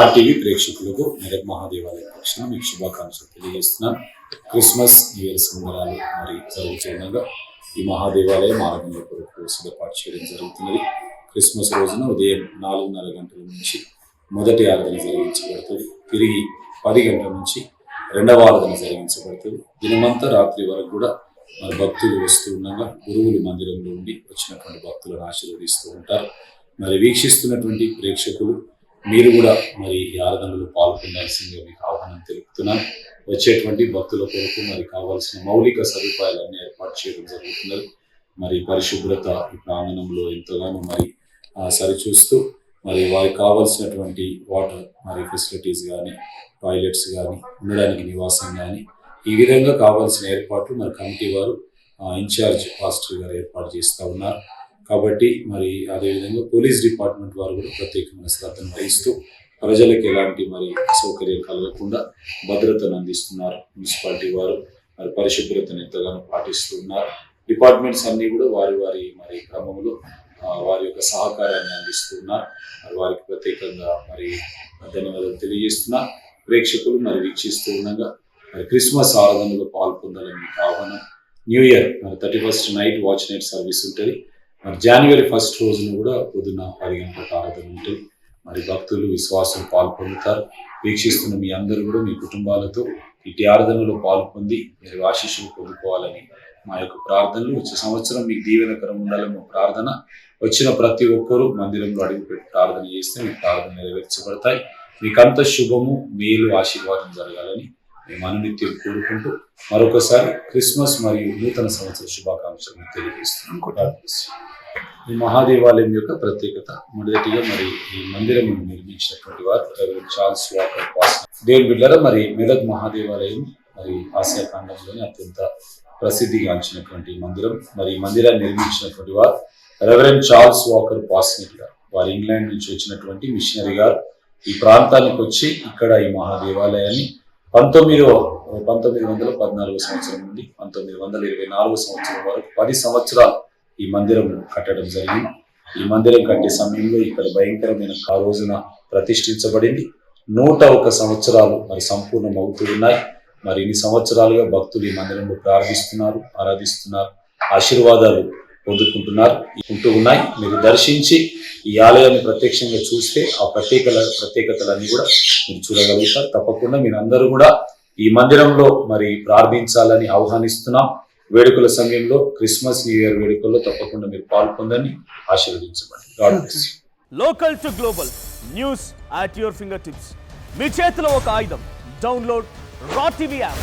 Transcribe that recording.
RTV ప్రేక్షకులకు మెదక్ మహాదేవాలయ పక్షాన మీకు శుభాకాంక్షలు తెలియజేస్తున్నాను. క్రిస్మస్ న్యూ ఇయర్ సంబరాలు మరి జరుగుతుండగా ఈ మహాదేవాలయం ఆరంభంలో కొరకు సిద్ధపాటు చేయడం జరుగుతున్నది. క్రిస్మస్ రోజున ఉదయం నాలుగున్నర గంటల నుంచి మొదటి ఆరాధన జరిగించబడుతుంది. తిరిగి పది గంటల నుంచి రెండవ ఆరాధన జరిగించబడుతుంది. దినమంతా రాత్రి వరకు కూడా మరి భక్తులు వస్తూ ఉండగా గురువులు మందిరంలో ఉండి వచ్చినటువంటి భక్తులను ఆశీర్వదిస్తూ ఉంటారు. మరి వీక్షిస్తున్నటువంటి ప్రేక్షకులు మీరు కూడా మరి ఈ ఆరాధనలో పాల్గొనాల్సిందిగా మీకు ఆహ్వానం తెలుపుతున్నాను. వచ్చేటువంటి భక్తుల కొరకు మరి కావాల్సిన మౌలిక సదుపాయాలన్నీ ఏర్పాటు చేయడం జరుగుతున్నది. మరి పరిశుభ్రత ఈ ప్రాంగణంలో ఎంతగానో మరి ఆ, సరిచూస్తూ మరి వారికి కావాల్సినటువంటి వాటర్ మరి ఫెసిలిటీస్ కానీ టాయిలెట్స్ కానీ ఉండడానికి నివాసం కానీ ఈ విధంగా కావాల్సిన ఏర్పాట్లు మరి కమిటీ వారు ఇన్ఛార్జ్ పాస్టర్ గారు ఏర్పాటు చేస్తూ ఉన్నారు. కాబట్టి మరి అదేవిధంగా పోలీస్ డిపార్ట్మెంట్ వారు కూడా ప్రత్యేకమైన శ్రద్ధను వహిస్తూ ప్రజలకు ఎలాంటి మరి అసౌకర్యం కలగకుండా భద్రతను అందిస్తున్నారు. మున్సిపాలిటీ వారు మరి పరిశుభ్రతను ఎంతగానో పాటిస్తూ ఉన్నారు డిపార్ట్మెంట్స్ అన్నీ కూడా వారి వారి మరి క్రమంలో వారి యొక్క సహకారాన్ని అందిస్తున్నారు. మరి వారికి ప్రత్యేకంగా మరి ధన్యవాదాలు తెలియజేస్తున్నా. ప్రేక్షకులు మరి వీక్షిస్తూ ఉండగా మరి క్రిస్మస్ ఆరాధనలో పాల్పొందాలని మీకు ఆహ్వానం. న్యూ ఇయర్ మరి thirty first night watch night service ఉంటుంది. మరి జనవరి ఫస్ట్ రోజున కూడా పొద్దున్న పది గంటల ఆరాధన ఉంటే మరి భక్తులు విశ్వాసం పాల్పొందుతారు. వీక్షిస్తున్న మీ అందరూ కూడా మీ కుటుంబాలతో ఇటు ఆరాధనలో పాల్పొంది మీరు ఆశీస్సులు పొందుకోవాలని మా యొక్క ప్రార్థనలు. వచ్చే సంవత్సరం మీకు దీవెనకరం ఉండాలని మా ప్రార్థన. వచ్చిన ప్రతి ఒక్కరూ మందిరంలో అడుగుపెట్టి ప్రార్థన చేస్తే మీ ప్రార్థన నెరవేర్చబడతాయి. మీకంత శుభము మేలు ఆశీర్వాదం జరగాలని మననిత్యం కోరుకుంటూ మరొకసారి క్రిస్మస్ మరియు నూతన సంవత్సర శుభాకాంక్షలను తెలియజేస్తున్నాం. ఈ మహాదేవాలయం యొక్క ప్రత్యేకత మొదటిగా మరి ఈ మందిరం నిర్మించినటువంటి వారు రెవరెండ్ చార్ల్స్ వాకర్ పాస్ దేవుని బిడ్డల మరి మెదక్ మహాదేవాలయం మరి ఆసియా ఖండంలోని అత్యంత ప్రసిద్ధిగాంచినటువంటి మందిరం. మరి ఈ మందిరాన్ని నిర్మించినటువంటి వారు రెవరెండ్ చార్ల్స్ వాకర్ పాస్నిక్ గారు వారు ఇంగ్లాండ్ నుంచి వచ్చినటువంటి మిషనరీ గారు. ఈ ప్రాంతానికి వచ్చి ఇక్కడ ఈ మహాదేవాలయాన్ని పంతొమ్మిదో పంతొమ్మిది వందల పద్నాలుగు సంవత్సరం నుండి పంతొమ్మిది వందల ఇరవై నాలుగు సంవత్సరం వరకు పది సంవత్సరాలు ఈ మందిరం కట్టడం జరిగింది. ఈ మందిరం కట్టే సమయంలో ఇక్కడ భయంకరమైన ఆ రోజున ప్రతిష్ఠించబడింది. నూట ఒక సంవత్సరాలు మరి సంపూర్ణం అవుతూ ఉన్నాయి. మరి ఇన్ని సంవత్సరాలుగా భక్తులు ఈ మందిరంలో ప్రార్థిస్తున్నారు ఆరాధిస్తున్నారు. ఆశీర్వాదాలు పొందుకుంటున్నారు ఉంటూ ఉన్నాయి. మీరు దర్శించి ఈ ఆలయాన్ని ప్రత్యక్షంగా చూస్తే ఆ ప్రత్యేకల ప్రత్యేకతలన్నీ కూడా మీరు చూడగలుగుతారు. తప్పకుండా మీరు అందరూ కూడా ఈ మందిరంలో మరి ప్రార్థించాలని ఆహ్వానిస్తున్నాం. వేడుకల సమయంలో క్రిస్మస్ న్యూ ఇయర్ వేడుకల్లో తప్పకుండా మీరు పాల్పొందని ఆశీర్వదించబడి. Local to global news at your fingertips మీ చేతిలో ఒక ఆయుధం. Download Raw TV app